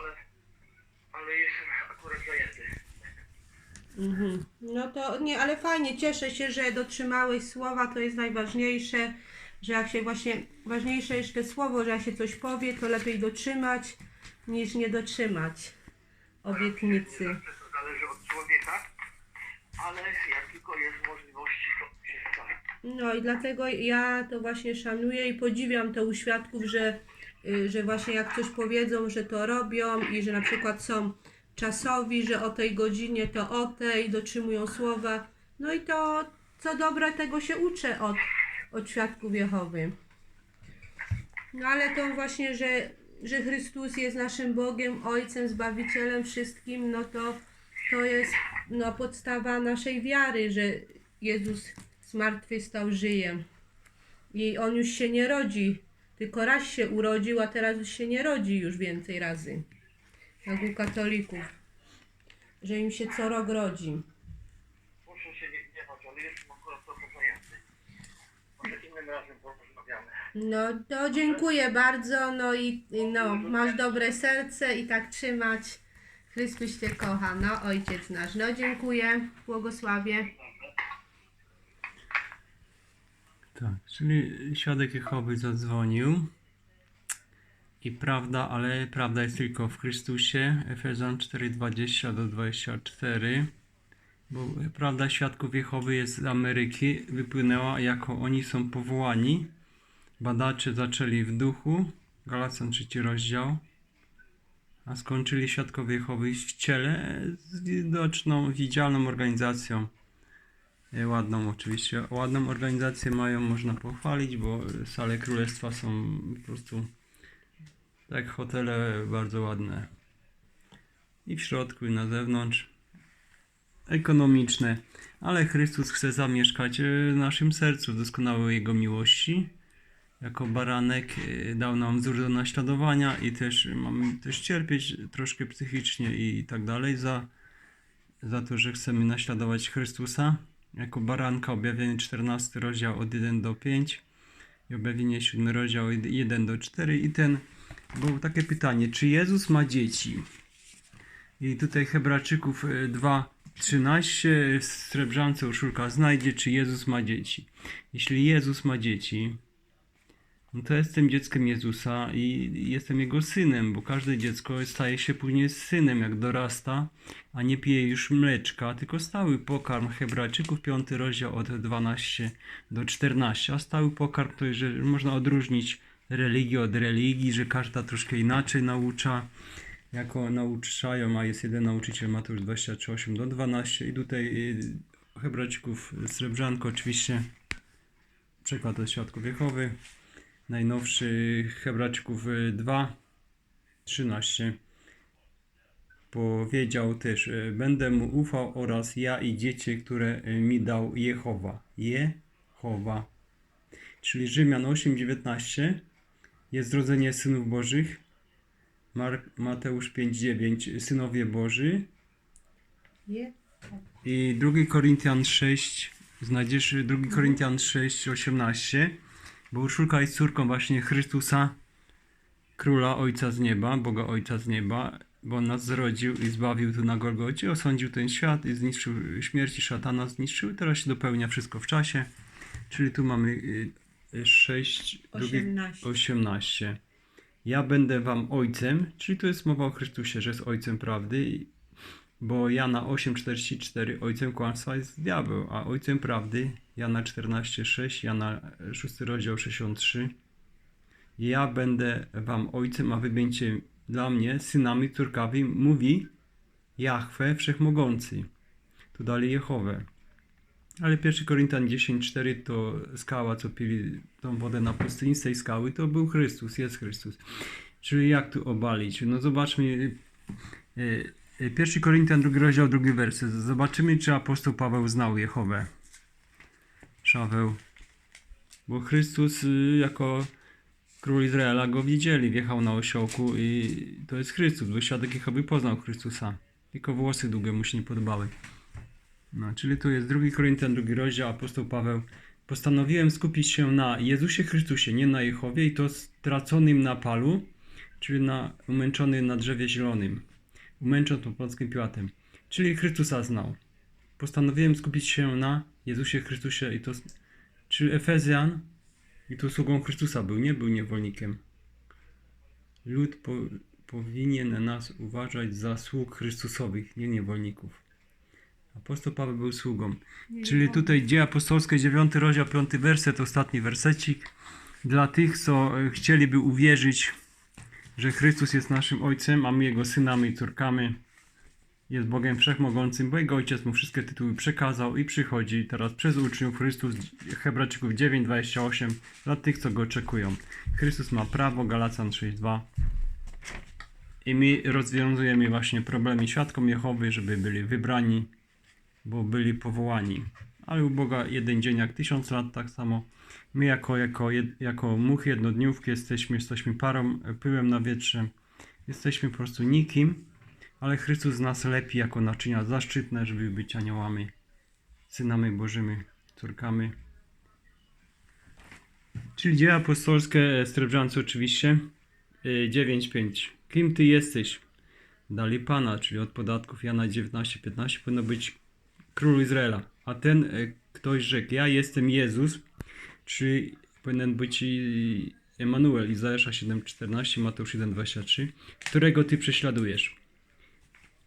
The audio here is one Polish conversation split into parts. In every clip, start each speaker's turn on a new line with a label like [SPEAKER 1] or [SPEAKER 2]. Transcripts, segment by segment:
[SPEAKER 1] ale, ale jestem akurat zajęty.
[SPEAKER 2] Mhm. No to nie, ale fajnie, cieszę się, że dotrzymałeś słowa, to jest najważniejsze, że jak się właśnie, ważniejsze jeszcze słowo, że jak się coś powie, to lepiej dotrzymać niż nie dotrzymać obietnicy.
[SPEAKER 1] Zawsze to zależy od człowieka, ale jak tylko jest możliwości, to się stara.
[SPEAKER 2] No i dlatego ja to właśnie szanuję i podziwiam to u świadków, że, że właśnie jak coś powiedzą, że to robią i że na przykład są czasowi, że o tej godzinie to o tej, dotrzymują słowa. No i to co dobre tego się uczę od, od świadków Jehowy. No ale to właśnie, że, że Chrystus jest naszym Bogiem, Ojcem, Zbawicielem wszystkim, no to to jest no, podstawa naszej wiary, że Jezus zmartwychwstał, żyje. I On już się nie rodzi, tylko raz się urodził, a teraz już się nie rodzi już więcej razy. Jak u katolików. Że im się co rok rodzi.
[SPEAKER 1] Proszę się nie gniewać, ale jestem akurat trochę zajęty. Może innym razem porozmawiamy.
[SPEAKER 2] No to dziękuję bardzo, no i i no, masz dobre serce i tak trzymać. Chrystus Cię kocha, no Ojciec nasz. No dziękuję, błogosławię.
[SPEAKER 3] Tak, czyli świadek Jehowy zadzwonił. I prawda, ale prawda jest tylko w Chrystusie. Efezjan 4:20 do 24. Bo prawda świadków Jehowy jest z Ameryki, wypłynęła jako oni są powołani. Badacze zaczęli w duchu, Galacjan 3 rozdział, a skończyli świadkowie Jehowy w ciele z widoczną, widzialną organizacją. E, Ładną oczywiście. Ładną organizację mają, można pochwalić, bo sale królestwa są po prostu tak hotele bardzo ładne. I w środku, i na zewnątrz. Ekonomiczne. Ale Chrystus chce zamieszkać e, w naszym sercu w doskonałej Jego miłości. Jako baranek e, dał nam wzór do naśladowania i też mamy też cierpieć troszkę psychicznie i tak dalej za, za to, że chcemy naśladować Chrystusa jako baranka, objawienie 14 rozdział od 1 do 5 i objawienie 7 rozdział od 1 do 4 i ten, było takie pytanie, czy Jezus ma dzieci? I tutaj Hebrajczyków e, 2:13 w Srebrzance Urszulka znajdzie, czy Jezus ma dzieci. Jeśli Jezus ma dzieci, no to jestem dzieckiem Jezusa i jestem Jego synem, bo każde dziecko staje się później synem, jak dorasta, a nie pije już mleczka, tylko stały pokarm Hebrajczyków, 5 rozdział od 12 do 14. A stały pokarm to, że można odróżnić religię od religii, że każda troszkę inaczej naucza, jako nauczają, a jest jeden nauczyciel, Mateusz 23, 8 do 12 i tutaj y, Hebrajczyków Srebrzanko oczywiście przekład od Świadków Jehowy najnowszy Hebrajczyków y, 2, 13 powiedział też, y, będę mu ufał oraz ja i dzieci, które y, mi dał Jehowa. Jehowa. Czyli Rzymian 8, 19 jest zrodzenie synów bożych. Mark, Mateusz 5, 9 synowie Boży. I 2 Koryntian 6, znajdziesz 2 Koryntian 6, 18, bo Urszulka jest córką właśnie Chrystusa, Króla Ojca z Nieba, Boga Ojca z Nieba, bo on nas zrodził i zbawił tu na Golgocie, osądził ten świat i zniszczył śmierć i szatana zniszczył, teraz się dopełnia wszystko w czasie, czyli tu mamy y, y, 6,
[SPEAKER 2] 18.
[SPEAKER 3] 18. Ja będę wam ojcem, czyli to jest mowa o Chrystusie, że jest ojcem prawdy, bo Jana 8,44 ojcem kłamstwa jest diabeł, a ojcem prawdy Jana 14,6, Jana 6 rozdział 63. Ja będę wam ojcem, a wy będziecie dla mnie synami, córkami, mówi Jahwe Wszechmogący. Tu dalej Jehowę. Ale 1 Koryntian 10,4 to skała, co pili tą wodę na pustyni z tej skały, to był Chrystus, jest Chrystus. Czyli jak tu obalić? No zobaczmy, y, y, 1 Koryntian, drugi rozdział, drugi werset. Zobaczymy, czy apostoł Paweł znał Jehowę. Szaweł. Bo Chrystus y, jako król Izraela go widzieli, wjechał na osiołku i to jest Chrystus, bo świadek Jehowy poznał Chrystusa. Tylko włosy długie mu się nie podobały. No, czyli tu jest 2 Koryntian, drugi rozdział, apostoł Paweł. Postanowiłem skupić się na Jezusie Chrystusie, nie na Jehowie i to straconym na palu, czyli na, umęczony na drzewie zielonym, umęczony pod Pąckim Piłatem, czyli Chrystusa znał. Postanowiłem skupić się na Jezusie Chrystusie i to, czyli Efezjan i to sługą Chrystusa był, nie był niewolnikiem. Lud po, powinien nas uważać za sług Chrystusowych, nie niewolników. Apostoł Paweł był sługą. Czyli tutaj dzieje apostolskie, 9 rozdział, 5 werset, ostatni wersecik. Dla tych, co e, chcieliby uwierzyć, że Chrystus jest naszym Ojcem, a my Jego synami i córkami, jest Bogiem Wszechmogącym, bo Jego Ojciec mu wszystkie tytuły przekazał i przychodzi teraz przez uczniów Chrystus, Hebrajczyków 9:28, dla tych, co Go oczekują. Chrystus ma prawo, Galacjan 6:2. I my rozwiązujemy właśnie problemy świadkom Jehowy, żeby byli wybrani, bo byli powołani. Ale u Boga jeden dzień jak tysiąc lat, tak samo my jako, jako, jako muchy jednodniówki jesteśmy, jesteśmy parą, pyłem na wietrze, jesteśmy po prostu nikim, ale Chrystus nas lepi jako naczynia zaszczytne, żeby być aniołami, synami Bożymi, córkami. Czyli dzieje apostolskie, e, Srebrzance oczywiście, e, 9.5. Kim Ty jesteś? Dali Pana, czyli od podatków Jana 19:15 powinno być król Izraela. A ten e, ktoś rzekł, ja jestem Jezus, czyli powinien być Emanuel, Izajasza 7:14, Mateusz 1:23, którego Ty prześladujesz.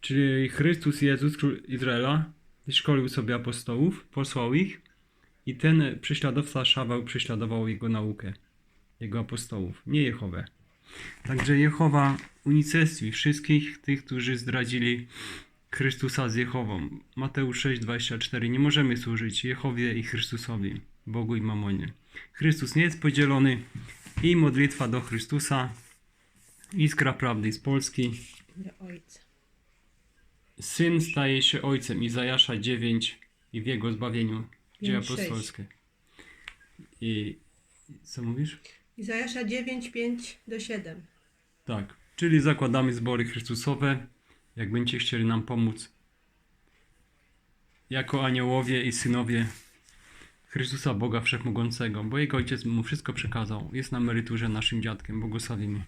[SPEAKER 3] Czyli Chrystus Jezus, król Izraela, szkolił sobie apostołów, posłał ich i ten prześladowca Szaweł prześladował jego naukę, jego apostołów, nie Jehowę. Także Jehowa unicestwi wszystkich tych, którzy zdradzili Chrystusa z Jehową. Mateusz 6:24. Nie możemy służyć Jehowie i Chrystusowi, Bogu i Mamonie. Chrystus nie jest podzielony i modlitwa do Chrystusa, iskra prawdy z Polski.
[SPEAKER 2] Do Ojca.
[SPEAKER 3] Syn staje się ojcem. Izajasza 9 i w jego zbawieniu. Dzieje
[SPEAKER 2] 5:6.
[SPEAKER 3] apostolskie. I co mówisz?
[SPEAKER 2] Izajasza 9, 5 do 7.
[SPEAKER 3] Tak, czyli zakładamy zbory Chrystusowe, jak będziecie chcieli nam pomóc. Jako aniołowie i synowie Chrystusa Boga Wszechmogącego, bo Jego Ojciec mu wszystko przekazał. Jest na emeryturze naszym dziadkiem, błogosławimy.